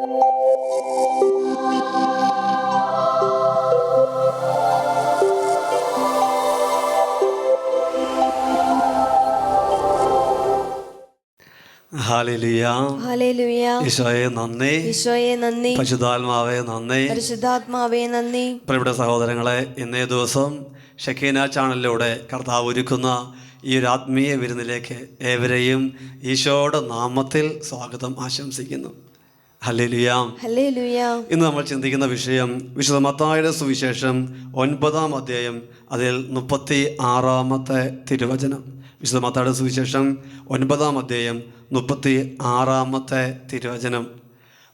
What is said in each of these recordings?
ഈശോയെ നന്ദി. ഈശോയെ നന്ദി. പരിശുദ്ധാത്മാവെ നന്ദി. പരിശുദ്ധാത്മാവേ നന്ദി. പ്രിയപ്പെട്ട സഹോദരങ്ങളെ ഇന്നേ ദിവസം ഷക്കീന ചാനലിലൂടെ കർത്താവ് ഒരുക്കുന്ന ഈ ഒരു ആത്മീയ വിരുന്നിലേക്ക് ഏവരെയും ഈശോയുടെ നാമത്തിൽ സ്വാഗതം ആശംസിക്കുന്നു. ഇന്ന് നമ്മൾ ചിന്തിക്കുന്ന വിഷയം വിശുദ്ധ മത്തായുടെ സുവിശേഷം ഒൻപതാം അധ്യായം അതിൽ മുപ്പത്തി ആറാമത്തെ തിരുവചനം. വിശുദ്ധ മത്തായുടെ സുവിശേഷം ഒൻപതാം അധ്യായം മുപ്പത്തി ആറാമത്തെ തിരുവചനം.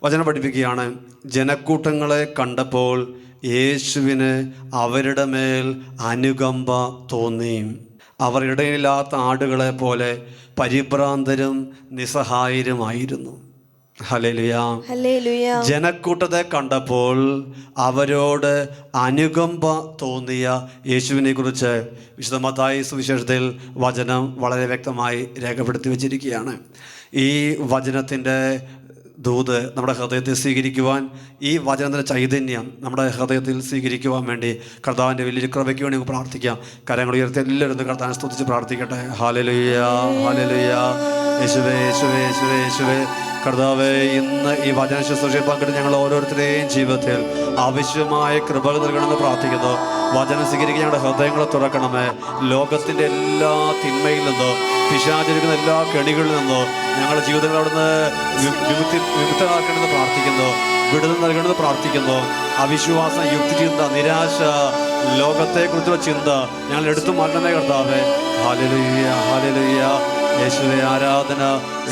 വചനം പഠിപ്പിക്കുകയാണ് ജനക്കൂട്ടങ്ങളെ കണ്ടപ്പോൾ യേശുവിന് അവരുടെ മേൽ അനുകമ്പ തോന്നി. അവർ ഇടയില്ലാത്ത ആടുകളെ പോലെ പരിഭ്രാന്തരും നിസ്സഹായരുമായിരുന്നു. ജനക്കൂട്ടത്തെ കണ്ടപ്പോൾ അവരോട് അനുകമ്പ തോന്നിയ യേശുവിനെ കുറിച്ച് വിശുദ്ധമത്തായി സുവിശേഷത്തിൽ വചനം വളരെ വ്യക്തമായി രേഖപ്പെടുത്തി വച്ചിരിക്കുകയാണ്. ഈ വചനത്തിന്റെ ദൂത് നമ്മുടെ ഹൃദയത്തിൽ സ്വീകരിക്കുവാൻ ഈ വചനത്തിന്റെ ചൈതന്യം നമ്മുടെ ഹൃദയത്തിൽ സ്വീകരിക്കുവാൻ വേണ്ടി കർത്താവിന്റെ വലിയൊരു കൃപയ്ക്ക് വേണ്ടി നമുക്ക് പ്രാർത്ഥിക്കാം. കരങ്ങൾ ഉയർത്തി എല്ലാവരും കർത്താൻ കർത്താവിനെ സ്തുതിച്ച് പ്രാർത്ഥിക്കട്ടെ. ഹാലലുയ്യ ഹാലലുയ്യ യേശുവേ യേശുവേ യേശുവേ യേശുവേ. കർത്താവെ ഇന്ന് ഈ വചന ശുശ്രൂഷയിൽ പങ്കെടുത്ത് ഞങ്ങൾ ഓരോരുത്തരുടെയും ജീവിതത്തിൽ ആവശ്യമായ കൃപകൾ നൽകണമെന്ന് പ്രാർത്ഥിക്കുന്നു. വചനം സ്വീകരിക്കാൻ ഞങ്ങളുടെ ഹൃദയങ്ങളെ തുറക്കണമേ. ലോകത്തിന്റെ എല്ലാ തിന്മയിൽ നിന്നോ പിശാചരിക്കുന്ന എല്ലാ കെണികളിൽ നിന്നോ ഞങ്ങളുടെ ജീവിതങ്ങൾ അവിടുന്ന് വിമുക്തി വിമുക്തമാക്കണമെന്ന് പ്രാർത്ഥിക്കുന്നു. വിടുതൽ നൽകണമെന്ന് പ്രാർത്ഥിക്കുന്നു. അവിശ്വാസം യുക്തിചിന്ത നിരാശ ലോകത്തെക്കുറിച്ചുള്ള ചിന്ത ഞങ്ങൾ എടുത്തു മാറ്റണമേ കർത്താവേ. ഹാലലുയ്യ ഹാലലുയ്യ യേശുവെ ആരാധന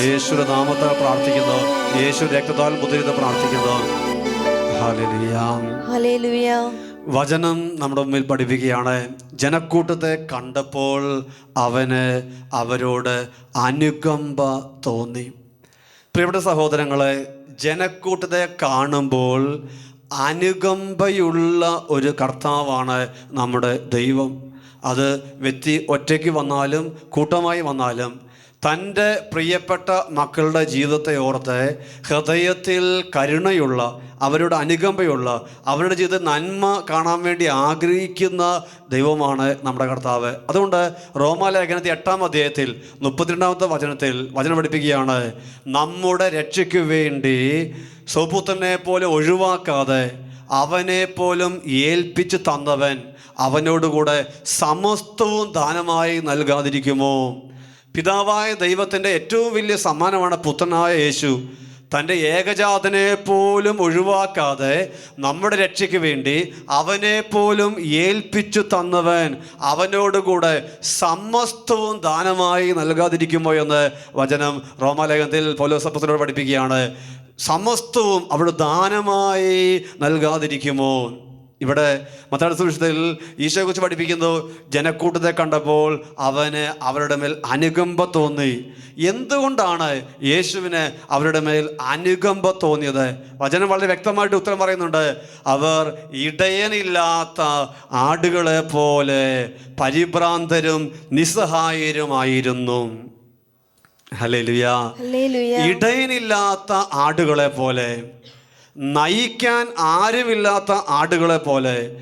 യേശുവിന്റെ നാമത്തെ പ്രാർത്ഥിക്കുന്നു. യേശു രക്തത്താൽ മുദ്രിത പ്രാർത്ഥിക്കുന്നു. വചനം നമ്മുടെ മുമ്പിൽ പഠിപ്പിക്കുകയാണ്. ജനക്കൂട്ടത്തെ കണ്ടപ്പോൾ അവന് അവരോട് അനുകമ്പ തോന്നി. പ്രിയപ്പെട്ട സഹോദരങ്ങളെ ജനക്കൂട്ടത്തെ കാണുമ്പോൾ അനുകമ്പയുള്ള ഒരു കർത്താവാണ് നമ്മുടെ ദൈവം. അത് വ്യക്തി ഒറ്റയ്ക്ക് വന്നാലും കൂട്ടമായി വന്നാലും തന്റെ പ്രിയപ്പെട്ട മക്കളുടെ ജീവിതത്തെ ഓർത്ത് ഹൃദയത്തിൽ കരുണയുള്ള അവരുടെ അനുകമ്പയുള്ള അവരുടെ ജീവിതത്തിൽ നന്മ കാണാൻ വേണ്ടി ആഗ്രഹിക്കുന്ന ദൈവമാണ് നമ്മുടെ കർത്താവ്. അതുകൊണ്ട് റോമാലേഖനത്തിൽ എട്ടാം അധ്യായത്തിൽ മുപ്പത്തിരണ്ടാമത്തെ വചനത്തിൽ വചനം പഠിപ്പിക്കുകയാണ് നമ്മുടെ രക്ഷയ്ക്ക് വേണ്ടി സ്വപുത്രനെ പോലെ ഒഴിവാക്കാതെ അവനെ പോലും ഏൽപ്പിച്ച് തന്നവൻ അവനോടുകൂടെ സമസ്തവും ദാനമായി നൽകാതിരിക്കുമോ? പിതാവായ ദൈവത്തിന്റെ ഏറ്റവും വലിയ സമ്മാനമാണ് പുത്രനായ യേശു. തന്റെ ഏകജാതനെ പോലും ഒഴിവാക്കാതെ നമ്മുടെ രക്ഷയ്ക്ക് വേണ്ടി അവനെ പോലും ഏൽപ്പിച്ചു തന്നവൻ അവനോടുകൂടെ സമസ്തവും ദാനമായി നൽകാതിരിക്കുമോ എന്ന് വചനം റോമാലേഖനത്തിൽ പൗലോസപ്പത്തിനോട് പഠിപ്പിക്കുകയാണ്. സമസ്തവും അവിടെ ദാനമായി നൽകാതിരിക്കുമോ? ഇവിടെ മത്താടി സുവിശേഷത്തിൽ ഈശോയെക്കുറിച്ച് പഠിപ്പിക്കുന്നു ജനക്കൂട്ടത്തെ കണ്ടപ്പോൾ അവന് അവരുടെ മേൽ അനുകമ്പ തോന്നി. എന്തുകൊണ്ടാണ് യേശുവിന് അവരുടെ മേൽ അനുകമ്പ തോന്നിയത്? വചനം വളരെ വ്യക്തമായിട്ട് ഉത്തരം പറയുന്നുണ്ട്. അവർ ഇടയനില്ലാത്ത ആടുകളെ പോലെ പരിഭ്രാന്തരും നിസ്സഹായരുമായിരുന്നു. ഹലേ ലുയാ ഇടയനില്ലാത്ത ആടുകളെ പോലെ. നയിക്കാൻ ആരുമില്ലാത്ത ആടുകളെ പോലെ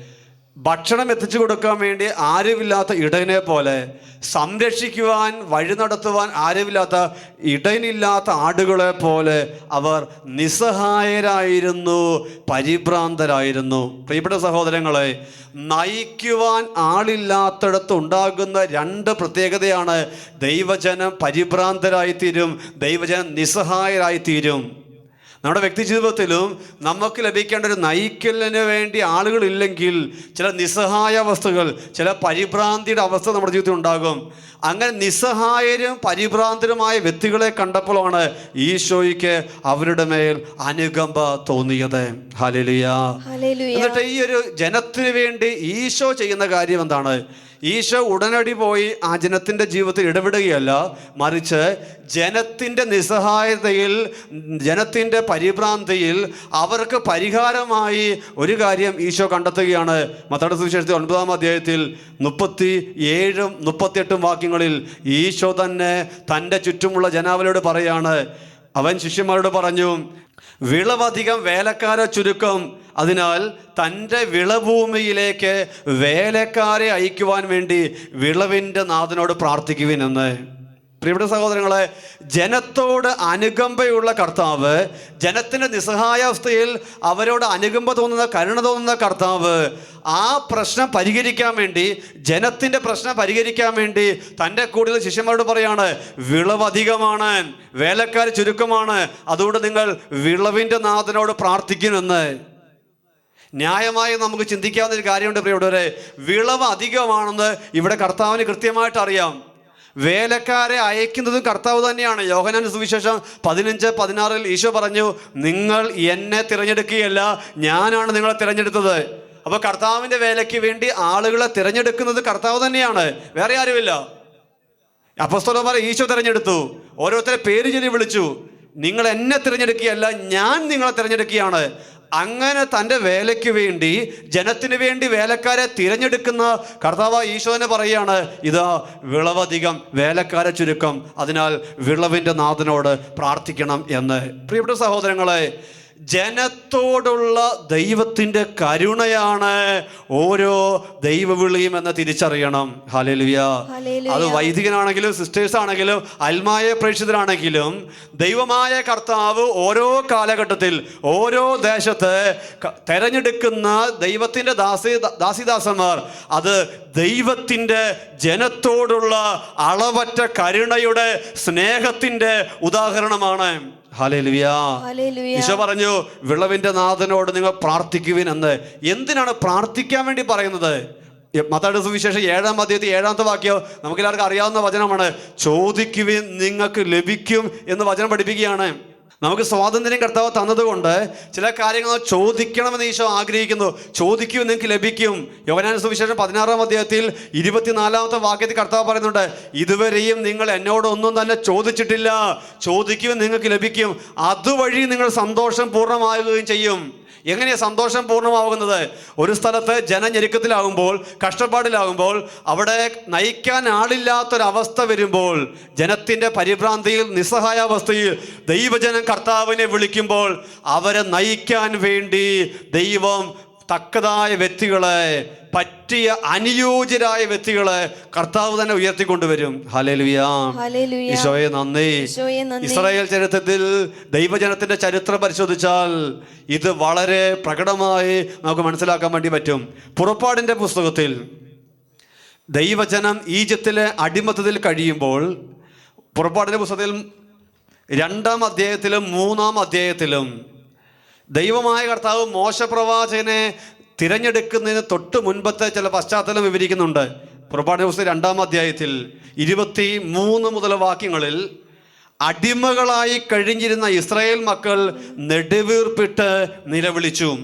ഭക്ഷണം എത്തിച്ചു കൊടുക്കാൻ വേണ്ടി ആരുമില്ലാത്ത ഇടയനെ പോലെ സംരക്ഷിക്കുവാൻ വഴി നടത്തുവാൻ ആരുമില്ലാത്ത ഇടയനില്ലാത്ത ആടുകളെ പോലെ അവർ നിസ്സഹായരായിരുന്നു പരിഭ്രാന്തരായിരുന്നു. പ്രിയപ്പെട്ട സഹോദരങ്ങളെ നയിക്കുവാൻ ആളില്ലാത്തടത്ത് ഉണ്ടാകുന്ന രണ്ട് പ്രത്യേകതയാണ് ദൈവജനം പരിഭ്രാന്തരായിത്തീരും ദൈവജനം നിസ്സഹായരായിത്തീരും. നമ്മുടെ വ്യക്തി ജീവിതത്തിലും നമുക്ക് ലഭിക്കേണ്ട ഒരു നയിക്കലിന് വേണ്ടി ആളുകളില്ലെങ്കിൽ ചില നിസ്സഹായ അവസ്ഥകൾ ചില പരിഭ്രാന്തിയുടെ അവസ്ഥ നമ്മുടെ ജീവിതത്തിൽ ഉണ്ടാകും. അങ്ങനെ നിസ്സഹായരും പരിഭ്രാന്തരുമായ വ്യക്തികളെ കണ്ടപ്പോഴാണ് ഈശോയ്ക്ക് അവരുടെ മേൽ അനുകമ്പ തോന്നിയത്. ഹലലിയ എന്നിട്ട് ഈ ഒരു ജനത്തിനു വേണ്ടി ഈശോ ചെയ്യുന്ന കാര്യം എന്താണ്? ഈശോ ഉടനടി പോയി ആ ജനത്തിന്റെ ജീവിതത്തിൽ ഇടപെടുകയല്ല മറിച്ച് ജനത്തിന്റെ നിസ്സഹായതയിൽ ജനത്തിന്റെ പരിഭ്രാന്തിയിൽ അവർക്ക് പരിഹാരമായി ഒരു കാര്യം ഈശോ കണ്ടെത്തുകയാണ്. മത്തട സുവിശേഷത്തിൽ ഒൻപതാം അധ്യായത്തിൽ മുപ്പത്തി ഏഴും മുപ്പത്തിയെട്ടും വാക്യങ്ങളിൽ ഈശോ തന്നെ തന്റെ ചുറ്റുമുള്ള ജനാവലോട് പറയാണ് അവൻ ശിഷ്യന്മാരോട് പറഞ്ഞു വിളവധികം വേലക്കാരെ ചുരുക്കം. അതിനാൽ തന്റെ വിളഭൂമിയിലേക്ക് വേലക്കാരെ അയക്കുവാൻ വേണ്ടി വിളവിന്റെ നാഥനോട് പ്രാർത്ഥിക്കുവിനെന്ന് പ്രിയപ്പെട്ട സഹോദരങ്ങളെ ജനത്തോട് അനുകമ്പയുള്ള കർത്താവ് ജനത്തിന്റെ നിസ്സഹായാവസ്ഥയിൽ അവരോട് അനുകമ്പ തോന്നുന്ന കരുണ തോന്നുന്ന കർത്താവ് ആ പ്രശ്നം പരിഹരിക്കാൻ വേണ്ടി ജനത്തിന്റെ പ്രശ്നം പരിഹരിക്കാൻ വേണ്ടി തന്റെ കൂടുതൽ ശിഷ്യന്മാരോട് പറയാണ് വിളവധികമാണ് വേലക്കാർ ചുരുക്കമാണ് അതുകൊണ്ട് നിങ്ങൾ വിളവിന്റെ നാഥനോട് പ്രാർത്ഥിക്കുമെന്ന്. ന്യായമായി നമുക്ക് ചിന്തിക്കാവുന്ന ഒരു കാര്യമുണ്ട് പ്രിയപ്പെട്ടവരെ വിളവ് അധികമാണെന്ന് ഇവിടെ കർത്താവിന് കൃത്യമായിട്ട് അറിയാം. വേലക്കാരെ അയക്കുന്നതും കർത്താവ് തന്നെയാണ്. യോഹനാൻ സുവിശേഷം പതിനഞ്ച് പതിനാറിൽ ഈശോ പറഞ്ഞു നിങ്ങൾ എന്നെ തിരഞ്ഞെടുക്കുകയല്ല ഞാനാണ് നിങ്ങളെ തിരഞ്ഞെടുത്തത്. അപ്പോൾ കർത്താവിന്റെ വേലയ്ക്ക് വേണ്ടി ആളുകളെ തിരഞ്ഞെടുക്കുന്നത് കർത്താവ് തന്നെയാണ്. വേറെ ആരുമില്ല. അപ്പസ്തോലന്മാരെ ഈശോ തിരഞ്ഞെടുത്തു. ഓരോരുത്തരെ പേര് ചൊല്ലി വിളിച്ചു നിങ്ങൾ എന്നെ തിരഞ്ഞെടുക്കുകയല്ല ഞാൻ നിങ്ങളെ തിരഞ്ഞെടുക്കുകയാണ്. അങ്ങനെ തന്റെ വേലയ്ക്ക് വേണ്ടി ജനത്തിന് വേണ്ടി വേലക്കാരെ തിരഞ്ഞെടുക്കുന്ന കർത്താവ് ഈശോനെ പറയുകയാണ് ഇതാ വിളവധികം വേലക്കാരെ ചുരുക്കം അതിനാൽ വിളവിന്റെ നാഥനോട് പ്രാർത്ഥിക്കണം എന്ന്. പ്രിയപ്പെട്ട സഹോദരങ്ങളെ ജനത്തോടുള്ള ദൈവത്തിന്റെ കരുണയാണ് ഓരോ ദൈവവിളിയും എന്ന് തിരിച്ചറിയണം ഹലലിയ. അത് വൈദികനാണെങ്കിലും സിസ്റ്റേഴ്സ് ആണെങ്കിലും അൽമായ പ്രേക്ഷിതരാണെങ്കിലും ദൈവമായ കർത്താവ് ഓരോ കാലഘട്ടത്തിൽ ഓരോ ദേശത്ത് തെരഞ്ഞെടുക്കുന്ന ദൈവത്തിന്റെ ദാസി ദാസിദാസന്മാർ അത് ദൈവത്തിന്റെ ജനത്തോടുള്ള അളവറ്റ കരുണയുടെ സ്നേഹത്തിന്റെ ഉദാഹരണമാണ്. ഈശോ പറഞ്ഞു വിളവിന്റെ നാഥനോട് നിങ്ങൾ പ്രാർത്ഥിക്കുവിൻ എന്ന്. എന്തിനാണ് പ്രാർത്ഥിക്കാൻ വേണ്ടി പറയുന്നത്? മത്താട് സുവിശേഷം ഏഴാം അധ്യായത്തിൽ ഏഴാമത്തെ വാക്യം നമുക്ക് എല്ലാവർക്കും അറിയാവുന്ന വചനമാണ് ചോദിക്കുവിൻ നിങ്ങൾക്ക് ലഭിക്കും എന്ന് വചനം പഠിപ്പിക്കുകയാണ്. നമുക്ക് സ്വാതന്ത്ര്യം കർത്താവ് തന്നതുകൊണ്ട് ചില കാര്യങ്ങൾ ചോദിക്കണമെന്ന് ഈശോ ആഗ്രഹിക്കുന്നു. ചോദിക്കൂ നിങ്ങൾക്ക് ലഭിക്കും. യോഗനാന സുവിശേഷം പതിനാറാം അധ്യായത്തിൽ ഇരുപത്തിനാലാമത്തെ വാക്യത്തിൽ കർത്താവ് പറയുന്നുണ്ട് ഇതുവരെയും നിങ്ങൾ എന്നോടൊന്നും തന്നെ ചോദിച്ചിട്ടില്ല. ചോദിക്കും നിങ്ങൾക്ക് ലഭിക്കും. അതുവഴി നിങ്ങൾ സന്തോഷം പൂർണമാകുകയും ചെയ്യും. എങ്ങനെയാണ് സന്തോഷം പൂർണമാകുന്നത് ഒരു സ്ഥലത്ത് ജനഞ്ഞെരുക്കത്തിലാകുമ്പോൾ കഷ്ടപ്പാടിലാകുമ്പോൾ അവിടെ നയിക്കാൻ ആളില്ലാത്തൊരവസ്ഥ വരുമ്പോൾ ജനത്തിന്റെ പരിഭ്രാന്തിയിൽ നിസ്സഹായാവസ്ഥയിൽ ദൈവജനം കർത്താവിനെ വിളിക്കുമ്പോൾ അവരെ നയിക്കാൻ വേണ്ടി ദൈവം തക്കതായ വ്യക്തികളെ പറ്റിയ അനുയോജ്യരായ വ്യക്തികളെ കർത്താവ് തന്നെ ഉയർത്തിക്കൊണ്ടുവരും. ഈശോയെ നന്ദി. ഇസ്രായേൽ ചരിത്രത്തിൽ ദൈവജനത്തിന്റെ ചരിത്രം പരിശോധിച്ചാൽ ഇത് വളരെ പ്രകടമായി നമുക്ക് മനസ്സിലാക്കാൻ വേണ്ടി പറ്റും. പുറപ്പാടിന്റെ പുസ്തകത്തിൽ ദൈവജനം ഈജിപ്തിലെ അടിമത്തത്തിൽ കഴിയുമ്പോൾ പുറപ്പാടിന്റെ പുസ്തകത്തിൽ രണ്ടാം അധ്യായത്തിലും മൂന്നാം അധ്യായത്തിലും ദൈവമായ കർത്താവ് മോശപ്രവാചകനെ തിരഞ്ഞെടുക്കുന്നതിന് തൊട്ട് മുൻപത്തെ ചില പശ്ചാത്തലം വിവരിക്കുന്നുണ്ട്. പുറപ്പാട് ദിവസം രണ്ടാം അധ്യായത്തിൽ ഇരുപത്തി മൂന്ന് മുതൽ വാക്യങ്ങളിൽ അടിമകളായി കഴിഞ്ഞിരുന്ന ഇസ്രായേൽ മക്കൾ നെടുവീർപ്പിട്ട് നിലവിളിച്ചു.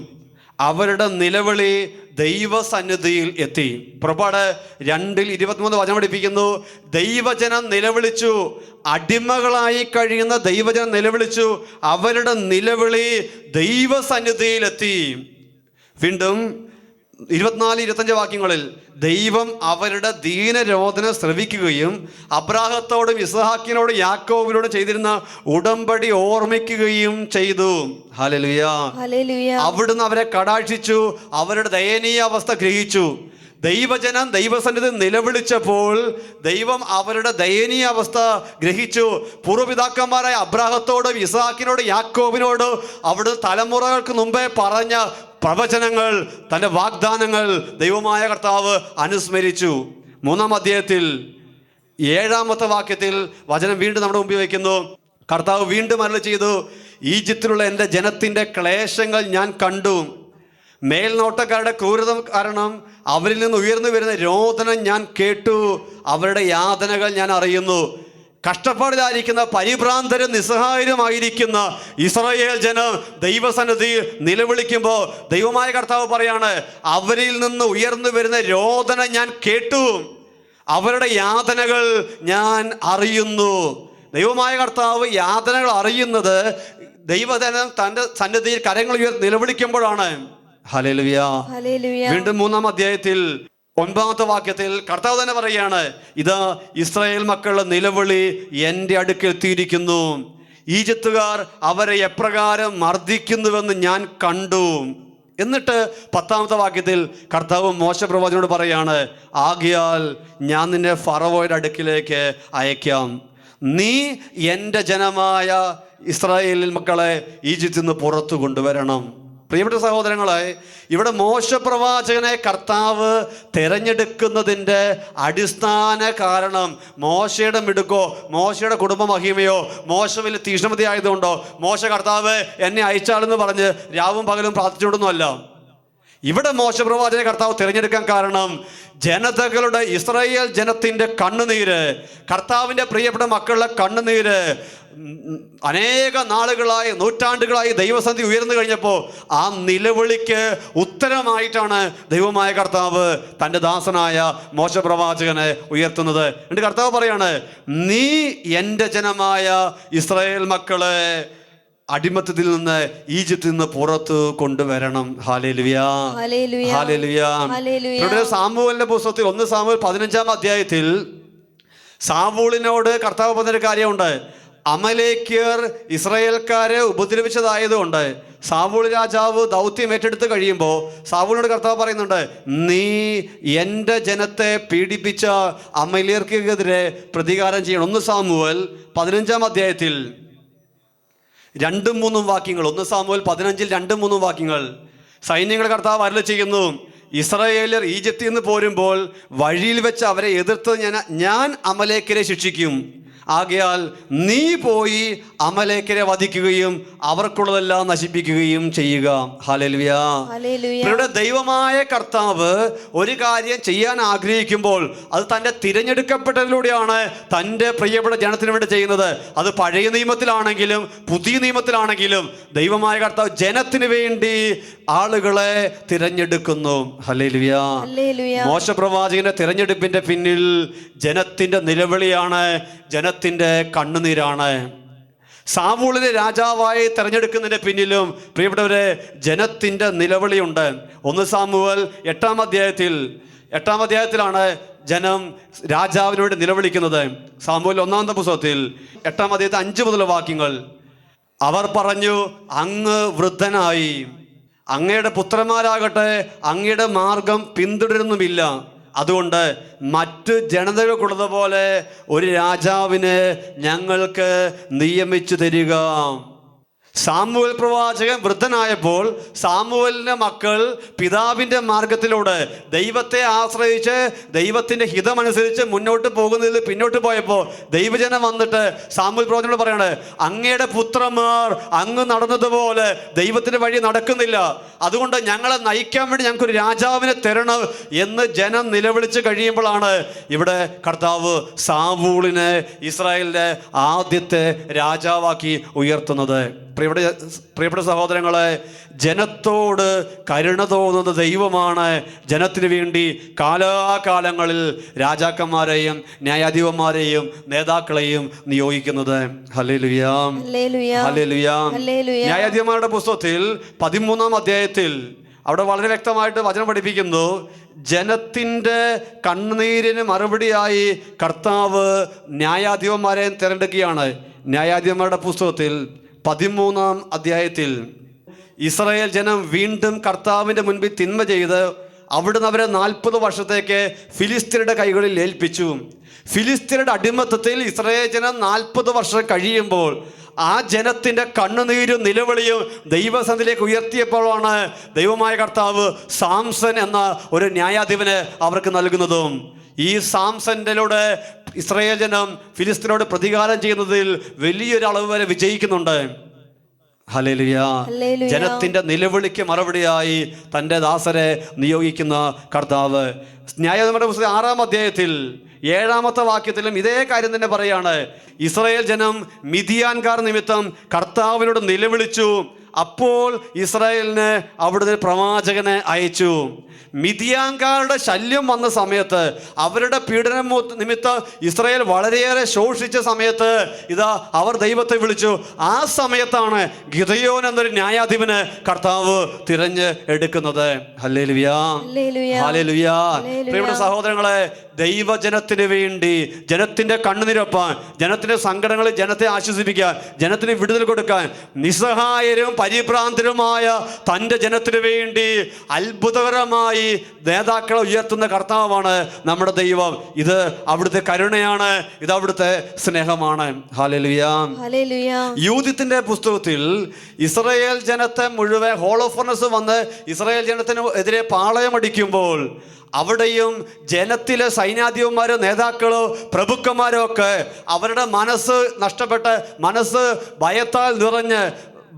അവരുടെ നിലവിളി ദൈവസന്നിധിയിൽ എത്തി. പുറപ്പാട് രണ്ടിൽ ഇരുപത്തിമൂന്ന് വചനം പഠിപ്പിക്കുന്നു. ദൈവജനം നിലവിളിച്ചു. അടിമകളായി കഴിയുന്ന ദൈവജനം നിലവിളിച്ചു. അവരുടെ നിലവിളി ദൈവസന്നിധിയിലെത്തി വീണ്ടും ഇരുപത്തിനാല് ഇരുപത്തഞ്ച് വാക്യങ്ങളിൽ ദൈവം അവരുടെ ദീനരോധന ശ്രവിക്കുകയും അബ്രാഹത്തോടും ഇസഹാക്കിനോടും യാക്കോബിനോടും ചെയ്തിരുന്ന ഉടമ്പടി ഓർമ്മിക്കുകയും ചെയ്തു. ഹലലുയ. അവിടുന്ന് അവരെ കടാക്ഷിച്ചു അവരുടെ ദയനീയ അവസ്ഥ ഗ്രഹിച്ചു. ദൈവജനം ദൈവസന്നിധി നിലവിളിച്ചപ്പോൾ ദൈവം അവരുടെ ദയനീയ അവസ്ഥ ഗ്രഹിച്ചു. പൂർവപിതാക്കന്മാരായ അബ്രാഹത്തോടും ഇസാക്കിനോടും യാക്കോബിനോടും അവിടുന്ന് തലമുറകൾക്ക് മുമ്പേ പറഞ്ഞ പ്രവചനങ്ങൾ തന്റെ വാഗ്ദാനങ്ങൾ ദൈവമായ കർത്താവ് അനുസ്മരിച്ചു. മൂന്നാം അധ്യായത്തിൽ ഏഴാമത്തെ വാക്യത്തിൽ വചനം വീണ്ടും നമ്മുടെ മുമ്പിൽ വയ്ക്കുന്നു. കർത്താവ് വീണ്ടും അരളി ചെയ്തു ഈജിപ്തിലുള്ള എന്റെ ജനത്തിന്റെ ക്ലേശങ്ങൾ ഞാൻ കണ്ടു. മേൽനോട്ടക്കാരുടെ ക്രൂരത കാരണം അവരിൽ നിന്ന് ഉയർന്നു വരുന്ന രോദനം ഞാൻ കേട്ടു. അവരുടെ യാതനകൾ ഞാൻ അറിയുന്നു. കഷ്ടപ്പാടിലായിരിക്കുന്ന പരിഭ്രാന്തരും നിസ്സഹായരുമായിരിക്കുന്ന ഇസ്രായേൽ ജനം ദൈവസന്നിധി നിലവിളിക്കുമ്പോൾ ദൈവമായ കർത്താവ് പറയാണ് അവരിൽ നിന്ന് ഉയർന്നു വരുന്ന രോദന ഞാൻ കേട്ടു. അവരുടെ യാതനകൾ ഞാൻ അറിയുന്നു. ദൈവമായ കർത്താവ് യാതനകൾ അറിയുന്നത് ദൈവജനം തന്റെ സന്നിധിയിൽ കരങ്ങൾ ഉയർ നിലവിളിക്കുമ്പോഴാണ്. ഹലേലുയ. വീണ്ടും മൂന്നാം അധ്യായത്തിൽ ഒൻപതാമത്തെ വാക്യത്തിൽ കർത്താവ് തന്നെ പറയുകയാണ് ഇത് ഇസ്രായേൽ മക്കളുടെ നിലവിളി എന്റെ അടുക്കൽ എത്തിയിരിക്കുന്നു. ഈജിപ്തുകാർ അവരെ എപ്രകാരം മർദ്ദിക്കുന്നുവെന്ന് ഞാൻ കണ്ടു. എന്നിട്ട് പത്താമത്തെ വാക്യത്തിൽ കർത്താവ് മോശ പ്രവാചകനോട് പറയാണ് ആകിയാൽ ഞാൻ നിന്നെ ഫറവോയുടെ അടുക്കിലേക്ക് അയക്കാം നീ എന്റെ ജനമായ ഇസ്രായേലിൽ മക്കളെ ഈജിപ്തിൽ നിന്ന് പുറത്തു കൊണ്ടുവരണം. പ്രിയപ്പെട്ട സഹോദരങ്ങളെ ഇവിടെ മോശപ്രവാചകനെ കർത്താവ് തിരഞ്ഞെടുക്കുന്നതിന്റെ അടിസ്ഥാന കാരണം മോശയുടെ മിടുക്കോ മോശയുടെ കുടുംബ മഹിമയോ മോശ വലിയ തീഷ്ണമതി ആയതുകൊണ്ടോ മോശ കർത്താവ് എന്നെ അയച്ചാളെന്ന് പറഞ്ഞ് രാവും പകലും പ്രാർത്ഥിച്ചുകൊണ്ടൊന്നുമല്ല. ഇവിടെ മോശപ്രവാചന കർത്താവ് തിരഞ്ഞെടുക്കാൻ കാരണം ജനതകളുടെ ഇസ്രായേൽ ജനത്തിന്റെ കണ്ണുനീര് കർത്താവിന്റെ പ്രിയപ്പെട്ട മക്കളുടെ കണ്ണുനീര് അനേക നാളുകളായി നൂറ്റാണ്ടുകളായി ദൈവസന്ധി ഉയർന്നു കഴിഞ്ഞപ്പോൾ ആ നിലവിളിക്ക് ഉത്തരമായിട്ടാണ് ദൈവമായ കർത്താവ് തന്റെ ദാസനായ മോശപ്രവാചകനെ ഉയർത്തുന്നത്. എന്നിട്ട് കർത്താവ് പറയാണ് നീ എന്റെ ജനമായ ഇസ്രായേൽ മക്കളെ അടിമത്തത്തിൽ നിന്ന് ഈജിപ്തിൽ നിന്ന് പുറത്ത് കൊണ്ടുവരണം. ഇവിടെ സാമുവലിന്റെ പുസ്തകത്തിൽ ഒന്ന് സാമുവൽ പതിനഞ്ചാം അധ്യായത്തിൽ സാവൂളിനോട് കർത്താവ് പറഞ്ഞൊരു കാര്യമുണ്ട്. അമലേക്യർ ഇസ്രായേൽക്കാരെ ഉപദ്രവിച്ചതായതുകൊണ്ട് സാവൂൾ രാജാവ് ദൗത്യം ഏറ്റെടുത്ത് കഴിയുമ്പോൾ സാവൂളിനോട് കർത്താവ് പറയുന്നുണ്ട് നീ എന്റെ ജനത്തെ പീഡിപ്പിച്ച അമലേർക്കെതിരെ പ്രതികാരം ചെയ്യണം. ഒന്ന് സാമുവൽ പതിനഞ്ചാം അധ്യായത്തിൽ രണ്ടും മൂന്നും വാക്യങ്ങൾ. ഒന്ന് സാമുവൽ പതിനഞ്ചിൽ രണ്ടും മൂന്നും വാക്യങ്ങൾ. സൈന്യങ്ങളുടെ കർത്താവ് അരളി ചെയ്യുന്നു ഇസ്രായേലർ ഈജിപ്തിൽ നിന്ന് പോരുമ്പോൾ വഴിയിൽ വെച്ച് അവരെ എതിർത്ത് ഞാൻ ഞാൻ അമലേക്കരെ ശിക്ഷിക്കും. ആകയാൽ നീ പോയി അമലേക്കരെ വധിക്കുകയും അവർക്കുള്ളതെല്ലാം നശിപ്പിക്കുകയും ചെയ്യുക. ഹാലൽവിയ ഹല്ലേലൂയ. ഇവിടെ ദൈവമായ കർത്താവ് ഒരു കാര്യം ചെയ്യാൻ ആഗ്രഹിക്കുമ്പോൾ അത് തന്റെ തിരഞ്ഞെടുക്കപ്പെട്ടതിലൂടെയാണ് തന്റെ പ്രിയപ്പെട്ട ജനത്തിന് വേണ്ടി ചെയ്യുന്നത്. അത് പഴയ നിയമത്തിലാണെങ്കിലും പുതിയ നിയമത്തിലാണെങ്കിലും ദൈവമായ കർത്താവ് ജനത്തിന് വേണ്ടി ആളുകളെ തിരഞ്ഞെടുക്കുന്നു. ഹല്ലേലൂയ. മോശപ്രവാചകന്റെ മോശ പ്രവാചകന്റെ തിരഞ്ഞെടുപ്പിന്റെ പിന്നിൽ ജനത്തിന്റെ നിലവിളിയാണ്. ജനത്തിന്റെ കണ്ണുനീരാണ്. സാവൂളിനെ രാജാവായി തെരഞ്ഞെടുക്കുന്നതിന്റെ പിന്നിലും പ്രിയപ്പെട്ടവരെ ജനത്തിന്റെ നിലവിളിയുണ്ട്. ഒന്ന് സാമുവൽ എട്ടാം അധ്യായത്തിൽ എട്ടാം അധ്യായത്തിലാണ് ജനം രാജാവിനോട് നിലവിളിക്കുന്നത്. സാമുവൽ ഒന്നാമത്തെ പുസ്തകത്തിൽ എട്ടാം അധ്യായത്തിൽ അഞ്ച് മുതൽ വാക്യങ്ങൾ. അവർ പറഞ്ഞു അങ്ങ് വൃദ്ധനായി. അങ്ങയുടെ പുത്രന്മാരാകട്ടെ അങ്ങയുടെ മാർഗം പിന്തുടരുന്നുമില്ല. അതുകൊണ്ട് മറ്റ് ജനതകൾക്കുള്ളതുപോലെ ഒരു രാജാവിന് ഞങ്ങൾക്ക് നിയമിച്ചു തരിക. സാമുവൽ പ്രവാചകൻ വൃദ്ധനായപ്പോൾ സാമുവലിന്റെ മക്കൾ പിതാവിന്റെ മാർഗത്തിലൂടെ ദൈവത്തെ ആശ്രയിച്ച് ദൈവത്തിന്റെ ഹിതമനുസരിച്ച് മുന്നോട്ട് പോകുന്നതിൽ പിന്നോട്ട് പോയപ്പോൾ ദൈവജനം വന്നിട്ട് സാമുവൽ പ്രവാചകനോട് പറയാണ് അങ്ങയുടെ പുത്രന്മാർ അങ്ങ് നടന്നതുപോലെ ദൈവത്തിന്റെ വഴി നടക്കുന്നില്ല. അതുകൊണ്ട് ഞങ്ങളെ നയിക്കാൻ വേണ്ടി ഞങ്ങൾക്കൊരു രാജാവിനെ തരണം എന്ന് ജനം നിലവിളിച്ച് കഴിയുമ്പോഴാണ് ഇവിടെ കർത്താവ് സാവൂളിനെ ഇസ്രായേലിന്റെ ആദ്യത്തെ രാജാവാക്കി ഉയർത്തുന്നത്. പ്രിയപ്പെട്ട പ്രിയപ്പെട്ട സഹോദരങ്ങളെ ജനത്തോട് കരുണ തോന്നുന്ന ദൈവമാണ്. ജനത്തിന് വേണ്ടി കാലാകാലങ്ങളിൽ രാജാക്കന്മാരെയും ന്യായാധിപന്മാരെയും നേതാക്കളെയും നിയോഗിക്കുന്നത്. ന്യായാധിപന്മാരുടെ പുസ്തകത്തിൽ പതിമൂന്നാം അധ്യായത്തിൽ അവിടെ വളരെ വ്യക്തമായിട്ട് വചനം പഠിപ്പിക്കുന്നു. ജനത്തിന്റെ കണ്ണുനീരിന് മറുപടിയായി കർത്താവ് ന്യായാധിപന്മാരെ തിരഞ്ഞെടുക്കുകയാണ്. ന്യായാധിപന്മാരുടെ പുസ്തകത്തിൽ പതിമൂന്നാം അധ്യായത്തിൽ ഇസ്രായേൽ ജനം വീണ്ടും കർത്താവിന്റെ മുൻപിൽ തിന്മ ചെയ്ത് അവിടുന്ന് അവരെ നാൽപ്പത് വർഷത്തേക്ക് ഫിലിസ്തീനയുടെ കൈകളിൽ ഏൽപ്പിച്ചു. ഫിലിസ്തീനയുടെ അടിമത്തത്തിൽ ഇസ്രായേൽ ജനം നാൽപ്പത് വർഷം കഴിയുമ്പോൾ ആ ജനത്തിന്റെ കണ്ണുനീരും നിലവിളിയും ദൈവസന്ധിയിലേക്ക് ഉയർത്തിയപ്പോഴാണ് ദൈവമായ കർത്താവ് സാംസൺ എന്ന ഒരു ന്യായാധിപനെ അവർക്ക് നൽകുന്നതും. ഈ സാംസന്റിലൂടെ ഇസ്രായേൽ ജനം ഫിലിസ്തീനോട് പ്രതികാരം ചെയ്യുന്നതിൽ വലിയൊരു അളവ് വരെ വിജയിക്കുന്നുണ്ട്. ഹല്ലേലൂയ. ജനത്തിന്റെ നിലവിളിക്ക് മറുപടിയായി തന്റെ ദാസരെ നിയോഗിക്കുന്ന കർത്താവ്. ന്യായങ്ങളുടെ പുസ്തകം ആറാം അധ്യായത്തിൽ ഏഴാമത്തെ വാക്യത്തിലും ഇതേ കാര്യം തന്നെ പറയാണ്. ഇസ്രായേൽ ജനം മിതിയാൻകാർ നിമിത്തം കർത്താവിനോട് നിലവിളിച്ചു. അപ്പോൾ ഇസ്രായേലിന് അവിടുന്ന് പ്രവാചകനെ അയച്ചു. മിതിയാങ്കാരുടെ ശല്യം വന്ന സമയത്ത് അവരുടെ പീഡനം നിമിത്തം ഇസ്രായേൽ വളരെയേറെ ശോഷിച്ച സമയത്ത് ഇതാ അവർ ദൈവത്തെ വിളിച്ചു. ആ സമയത്താണ് ഗിതയോൻ എന്നൊരു ന്യായാധിപന് കർത്താവ് തിരഞ്ഞ് എടുക്കുന്നത്. പ്രിയപ്പെട്ട സഹോദരങ്ങളെ ദൈവജനത്തിന് വേണ്ടി ജനത്തിന്റെ കണ്ണുനിരപ്പാൻ ജനത്തിന്റെ സങ്കടങ്ങളിൽ ജനത്തെ ആശ്വസിപ്പിക്കാൻ ജനത്തിന് വിടുതൽ കൊടുക്കാൻ നിസ്സഹായരും പരിഭ്രാന്തരുമായ തന്റെ ജനത്തിന് വേണ്ടി അത്ഭുതകരമായി നേതാക്കളെ ഉയർത്തുന്ന കർത്താവാണ് നമ്മുടെ ദൈവം. ഇത് അവിടുത്തെ കരുണയാണ് ഇത് അവിടുത്തെ സ്നേഹമാണ്. യൂതിത്തിന്റെ പുസ്തകത്തിൽ ഇസ്രയേൽ ജനത്തെ മുഴുവൻ ഹോളോഫർണസ് വന്ന് ഇസ്രയേൽ ജനത്തിന് എതിരെ പാളയമടിക്കുമ്പോൾ അവിടെയും ജനത്തിലെ സൈന്യാധിപന്മാരോ നേതാക്കളോ പ്രഭുക്കന്മാരോ ഒക്കെ അവരുടെ മനസ്സ് നഷ്ടപ്പെട്ട് മനസ്സ് ഭയത്താൽ നിറഞ്ഞ്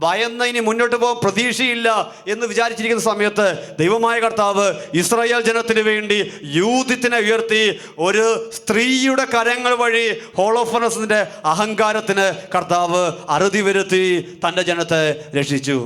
ഭയന്ന് ഇനി മുന്നോട്ട് പോകാൻ പ്രതീക്ഷയില്ല എന്ന് വിചാരിച്ചിരിക്കുന്ന സമയത്ത് ദൈവമായ കർത്താവ് ഇസ്രായേൽ ജനത്തിന് വേണ്ടി യൂതിത്തിനെ ഉയർത്തി ഒരു സ്ത്രീയുടെ കരങ്ങൾ വഴി ഹോളോഫനസിന്റെ അഹങ്കാരത്തിന് കർത്താവ് അറുതി വരുത്തി തന്റെ ജനത്തെ രക്ഷിച്ചു.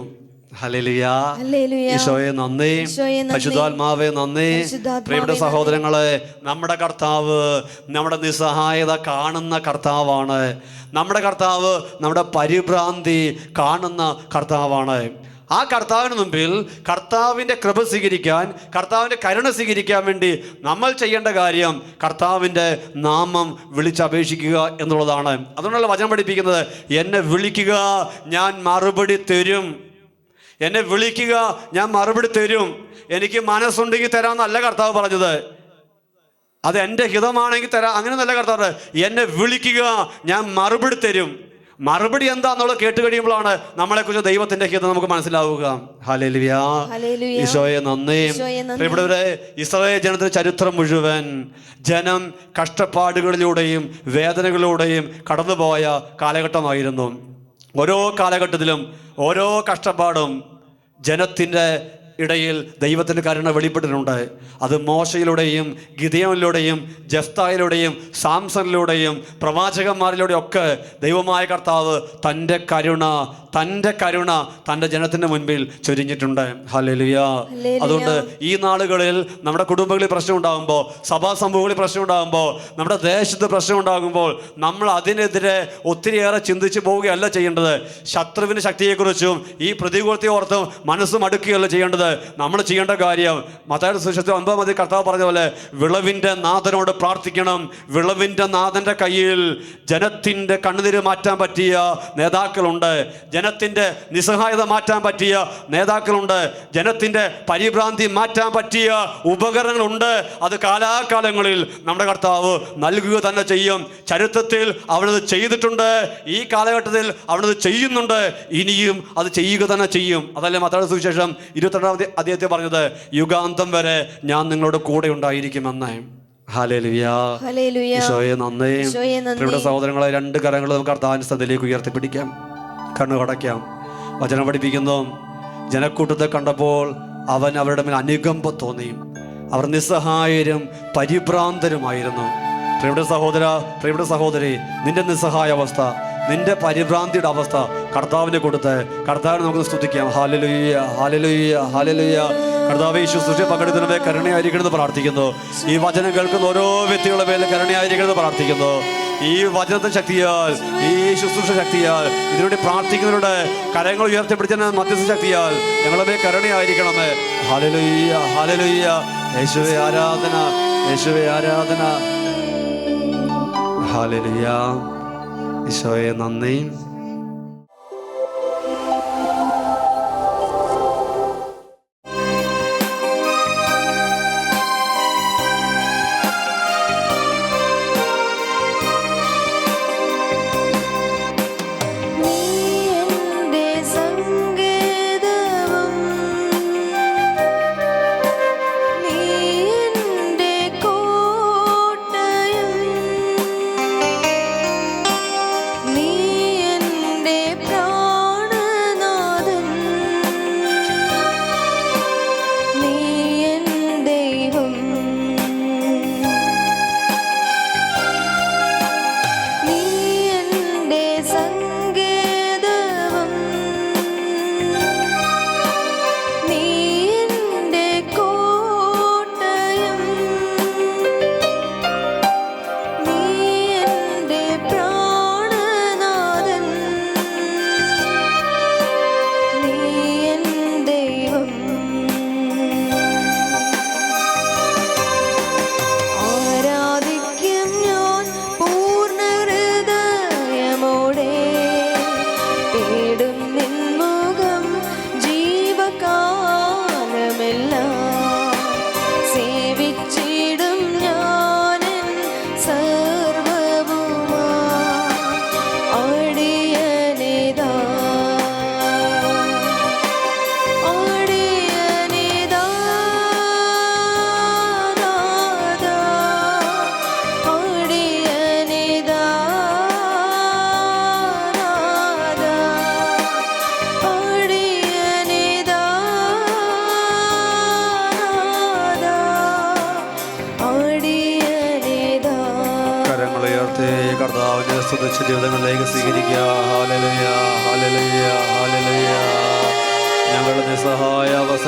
ഈശോയെ നന്ദി. പരിശുദ്ധാത്മാവെ നന്ദി. പ്രിയപ്പെട്ട സഹോദരങ്ങളെ നമ്മുടെ കർത്താവ് നമ്മുടെ നിസ്സഹായത കാണുന്ന കർത്താവാണ്. നമ്മുടെ കർത്താവ് നമ്മുടെ പരിഭ്രാന്തി കാണുന്ന കർത്താവാണ്. ആ കർത്താവിന് മുമ്പിൽ കർത്താവിന്റെ കൃപ സ്വീകരിക്കാൻ കർത്താവിന്റെ കരുണ സ്വീകരിക്കാൻ വേണ്ടി നമ്മൾ ചെയ്യേണ്ട കാര്യം കർത്താവിന്റെ നാമം വിളിച്ചപേക്ഷിക്കുക എന്നുള്ളതാണ്. അതുകൊണ്ടുള്ള വചനം പഠിപ്പിക്കുന്നത്? എന്നെ വിളിക്കുക ഞാൻ മറുപടി തരും. എന്നെ വിളിക്കുക ഞാൻ മറുപടി തരും. എനിക്ക് മനസ്സുണ്ടെങ്കിൽ തരാമെന്നല്ല കർത്താവ് പറഞ്ഞത്. അത് എന്റെ ഹിതമാണെങ്കിൽ തരാം. അങ്ങനെ നല്ല കർത്താവ് എന്നെ വിളിക്കുക ഞാൻ മറുപടി തരും. മറുപടി എന്താന്നുള്ളത് കേട്ട് കഴിയുമ്പോഴാണ് നമ്മളെക്കുറിച്ച് ദൈവത്തിന്റെ ഹിതം നമുക്ക് മനസ്സിലാവുക. ഹാലേലുയാ. ഈശോയെ നന്ദി. ഇവിടെ ഇസ്രായേൽ ജനത്തിന്റെ ചരിത്രം മുഴുവൻ ജനം കഷ്ടപ്പാടുകളിലൂടെയും വേദനകളിലൂടെയും കടന്നുപോയ കാലഘട്ടമായിരുന്നു. ഓരോ കാലഘട്ടത്തിലും ഓരോ കഷ്ടപ്പാടും ജനത്തിന്റെ ഇടയിൽ ദൈവത്തിന്റെ കരുണ വെളിപ്പെട്ടിട്ടുണ്ട്. അത് മോശയിലൂടെയും ഗിതയോനിലൂടെയും ജഫ്തായിലൂടെയും സാംസണിലൂടെയും പ്രവാചകന്മാരിലൂടെയും ഒക്കെ ദൈവമായ കർത്താവ് തന്റെ കരുണ തന്റെ കരുണ തന്റെ ജനത്തിന്റെ മുൻപിൽ ചൊരിഞ്ഞിട്ടുണ്ട്. ഹല്ലേലൂയ. അതുകൊണ്ട് ഈ നാളുകളിൽ നമ്മുടെ കുടുംബങ്ങളിൽ പ്രശ്നം ഉണ്ടാകുമ്പോൾ സഭാ സമൂഹങ്ങളിൽ പ്രശ്നം ഉണ്ടാകുമ്പോൾ നമ്മുടെ ദേശത്ത് പ്രശ്നം ഉണ്ടാകുമ്പോൾ നമ്മൾ അതിനെതിരെ ഒത്തിരിയേറെ ചിന്തിച്ച് പോവുകയല്ല ചെയ്യേണ്ടത്. ശത്രുവിന്റെ ശക്തിയെക്കുറിച്ചും ഈ പ്രതികൂലത്തെ ഓർത്തും മനസ്സും അടുക്കുകയല്ല ചെയ്യേണ്ടത്. നമ്മൾ ചെയ്യേണ്ട കാര്യം മതയുടെ സുശേഷത്തിൽ ഒമ്പത് മതി കർത്താവ് പറഞ്ഞ പോലെ വിളവിന്റെ നാഥനോട് പ്രാർത്ഥിക്കണം. വിളവിന്റെ നാഥന്റെ കയ്യിൽ ജനത്തിന്റെ കണ്ണുനീര് മാറ്റാൻ പറ്റിയ നേതാക്കളുണ്ട്. ജനത്തിന്റെ നിസ്സഹായത മാറ്റാൻ പറ്റിയ നേതാക്കളുണ്ട്. ജനത്തിന്റെ പരിഭ്രാന്തി മാറ്റാൻ പറ്റിയ ഉപകരണങ്ങളുണ്ട്. അത് കാലാകാലങ്ങളിൽ നമ്മുടെ കർത്താവ് നൽകുക തന്നെ ചെയ്യും. ചരിത്രത്തിൽ അവനത് ചെയ്തിട്ടുണ്ട്. ഈ കാലഘട്ടത്തിൽ അവനത് ചെയ്യുന്നുണ്ട്. ഇനിയും അത് ചെയ്യുക തന്നെ ചെയ്യും. അതല്ലേ മതയുടെ സുവിശേഷം ഇരുപത്തിരണ്ടാമത്തെ അദ്ദേഹത്തെ പറഞ്ഞത് യുഗാന്തം വരെ ഞാൻ നിങ്ങളുടെ കൂടെ ഉണ്ടായിരിക്കുമെന്ന്. ഈശോയെ നന്ദി. ഈശോയെ സഹോദരങ്ങളെ രണ്ട് കരങ്ങൾ നമുക്ക് കർത്താവിന്റെ സ്ഥലത്തിലേക്ക് ഉയർത്തിപ്പിടിക്കാം. കണ്ണു കടയ്ക്കാം വചനം പഠിപ്പിക്കുന്നു. ജനക്കൂട്ടത്തെ കണ്ടപ്പോൾ അവൻ അവരുടെ മേൽ അനുകമ്പ തോന്നി. അവർ നിസ്സഹായരും പരിഭ്രാന്തരുമായിരുന്നു. പ്രിയുടെ സഹോദര പ്രിയുടെ സഹോദരി നിന്റെ നിസ്സഹായ അവസ്ഥ നിന്റെ പരിഭ്രാന്തിയുടെ അവസ്ഥ കർത്താവിനെ കൊടുത്ത് കർത്താവിനെ നമുക്ക് സ്തുതിക്കാം. ഹാലലുയ്യ ഹാലലുയ്യ ഹാലലുയ്യ കർത്താവ് ഈ ശുശ്രൂഷ പങ്കെടുക്കുന്നവരെ കരുണയായിരിക്കണമെന്ന് പ്രാർത്ഥിക്കുന്നു. ഈ വചനം കേൾക്കുന്ന ഓരോ വ്യക്തികളുടെ പേരിൽ കരുണയായിരിക്കണമെന്ന് പ്രാർത്ഥിക്കുന്നു. ഈ വചനത്തെ ശക്തിയാൽ ഈ ശുശ്രൂഷ ശക്തിയാൽ ഇതിനുവേണ്ടി പ്രാർത്ഥിക്കുന്നവരുടെ കരങ്ങൾ ഉയർത്തിപ്പിടിച്ച മധ്യസ്ഥ ശക്തിയാൽ ഞങ്ങളുടെ കരുണയായിരിക്കണമേ. ഹാലലുയ്യ ഹാലലുയ്യ യേശുവെ ആരാധന യേശുവെ ആരാധന. ഹാലലുയ്യ ഈശോയെ നന്ദി.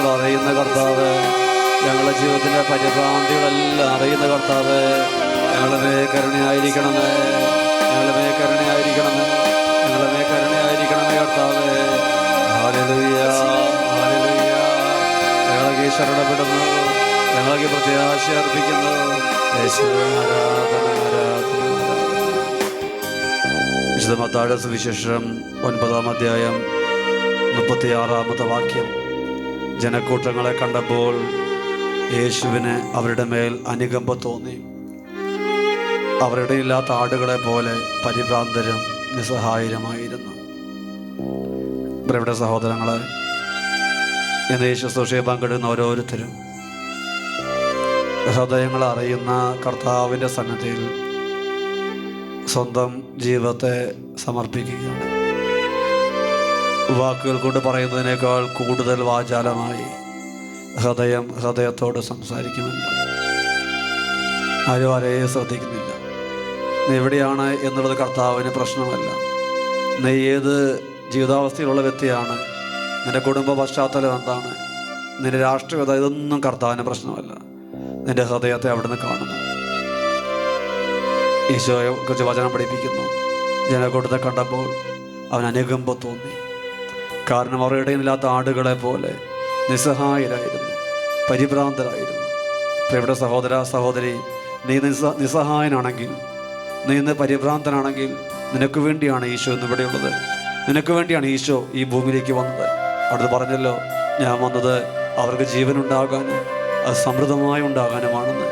അറിയുന്ന കർത്താവ് ഞങ്ങളുടെ ജീവിതത്തിന്റെ പരിഭ്രാന്തികളെല്ലാം അറിയുന്ന കർത്താവ് ഞങ്ങളുടെ കരുണയായിരിക്കണമേ ഞങ്ങളുടെ കരുണയായിരിക്കണമേ ഞങ്ങളുടെ കരുണയായിരിക്കണമേ കർത്താവ്. ഞങ്ങൾക്ക് ഞങ്ങളൊക്കെ ശരണപ്പെടുന്നു ഞങ്ങളൊക്കെ പ്രത്യാശ അർപ്പിക്കുന്നു. വിശുദ്ധ മത്താഴ സുവിശേഷം ഒൻപതാം അധ്യായം മുപ്പത്തിയാറാമത്തെ വാക്യം. ജനക്കൂട്ടങ്ങളെ കണ്ടപ്പോൾ യേശുവിന് അവരുടെ മേൽ അനുകമ്പ തോന്നി. അവരുടെ ഇല്ലാത്ത ആടുകളെ പോലെ പരിഭ്രാന്തരും നിസ്സഹായരുമായിരുന്നു. പ്രിയപ്പെട്ട സഹോദരങ്ങളെ എന്ന് യേശു സുഷയെ പങ്കെടുക്കുന്ന ഓരോരുത്തരും ഹൃദയങ്ങൾ അറിയുന്ന കർത്താവിന്റെ സന്നദ്ധിയിൽ സ്വന്തം ജീവിതത്തെ സമർപ്പിക്കുകയാണ്. വാക്കുകൾ കൊണ്ട് പറയുന്നതിനേക്കാൾ കൂടുതൽ വാചാലമായി ഹൃദയം ഹൃദയത്തോട് സംസാരിക്കുന്നില്ല ആരും ആരെയും ശ്രദ്ധിക്കുന്നില്ല. നീ എവിടെയാണ് എന്നുള്ളത് കർത്താവിന് പ്രശ്നമല്ല. നീ ഏത് ജീവിതാവസ്ഥയിലുള്ള വ്യക്തിയാണ്? നിന്റെ കുടുംബ പശ്ചാത്തലം എന്താണ്? നിന്റെ രാഷ്ട്രീയത ഇതൊന്നും കർത്താവിന് പ്രശ്നമല്ല. നിന്റെ ഹൃദയത്തെ അവിടുന്ന് കാണുന്നു. ഈശോയെ കുറിച്ച് വചനം പഠിപ്പിക്കുന്നു. ജനക്കൂട്ടത്തെ കണ്ടപ്പോൾ അവൻ അനുകമ്പ തോന്നി. കാരണം അവരുടെ ഇടയിലില്ലാത്ത ആടുകളെ പോലെ നിസ്സഹായരായിരുന്നു പരിഭ്രാന്തരായിരുന്നു. ഇവിടെ സഹോദര സഹോദരി നീ നിസ്സ നിസ്സഹായനാണെങ്കിൽ നീ ഇന്ന് പരിഭ്രാന്തനാണെങ്കിൽ നിനക്ക് വേണ്ടിയാണ് ഈശോ ഇന്ന് ഇവിടെയുള്ളത് നിനക്ക് വേണ്ടിയാണ് ഈശോ ഈ ഭൂമിയിലേക്ക് വന്നത്. അവിടുന്ന് പറഞ്ഞല്ലോ ഞാൻ വന്നത് അവർക്ക് ജീവനുണ്ടാകാനും സമൃദ്ധമായി ഉണ്ടാകാനുമാണെന്ന്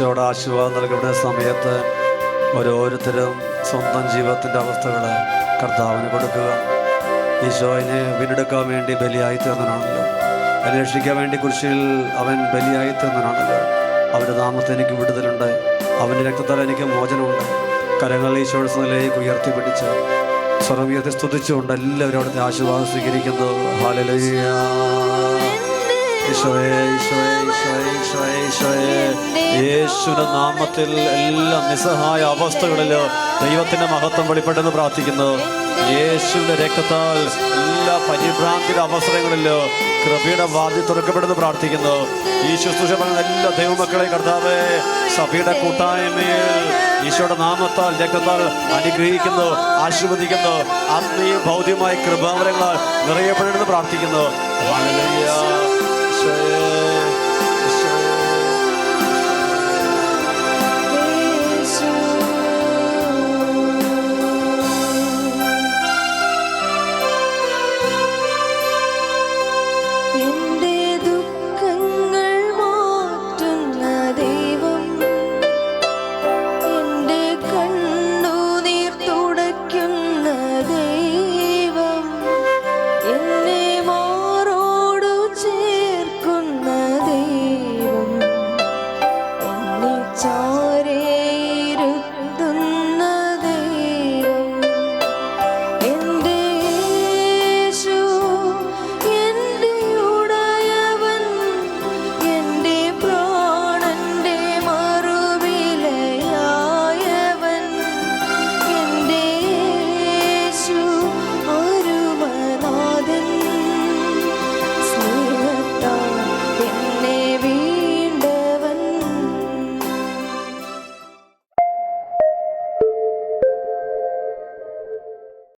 ഈശോയുടെ ആശീർവാദം നൽകുന്ന സമയത്ത് ഓരോരുത്തരും സ്വന്തം ജീവിതത്തിന്റെ അവസ്ഥകൾ കർത്താവിന് കൊടുക്കുക. ഈശോയിനെ വീണ്ടെടുക്കാൻ വേണ്ടി ബലിയായി തീർന്നനാണല്ലോ അന്വേഷിക്കാൻ വേണ്ടി കുരിശിൽ അവൻ ബലിയായി തീർന്നനാണല്ലോ അവന്റെ നാമത്തെ എനിക്ക് വിടുതലുണ്ട്. അവന്റെ രക്തത്താൽ എനിക്ക് മോചനമുണ്ട്. കരങ്ങൾ ഈശോയുടെ സ്ഥലയിലേക്ക് ഉയർത്തി പിടിച്ച് സ്വർഗീയത്തെ സ്തുതിച്ചുകൊണ്ട് എല്ലാവരും അവിടുത്തെ ആശീർവാദം സ്വീകരിക്കുന്നു. ഹാലലുയ്യ യേശുവിന്റെ നാമത്തിൽ എല്ലാ നിസ്സഹായ അവസ്ഥകളിൽ ദൈവത്തിന്റെ മഹത്വം വെളിപ്പെട്ടെന്ന് പ്രാർത്ഥിക്കുന്നു. യേശുവിന്റെ രക്തത്താൽ എല്ലാ പരിഭ്രാന്തിയുടെ അവസരങ്ങളിൽ കൃപയുടെ വാതി തുറക്കപ്പെടുന്നു പ്രാർത്ഥിക്കുന്നു. ഈ ശുശ്രൂഷ പറയുന്ന എല്ലാ ദൈവമക്കളെ കർത്താവേ സഭയുടെ കൂട്ടായ്മയിൽ ഈശോയുടെ നാമത്താൽ രക്തത്താൽ അനുഗ്രഹിക്കുന്നു ആശീർവദിക്കുന്നു. ആത്മീയ ഭൗതികമായ കൃപാവരങ്ങളാൽ നിറയപ്പെടുന്നു പ്രാർത്ഥിക്കുന്നു. ഹല്ലേലൂയ. ഈശോയേ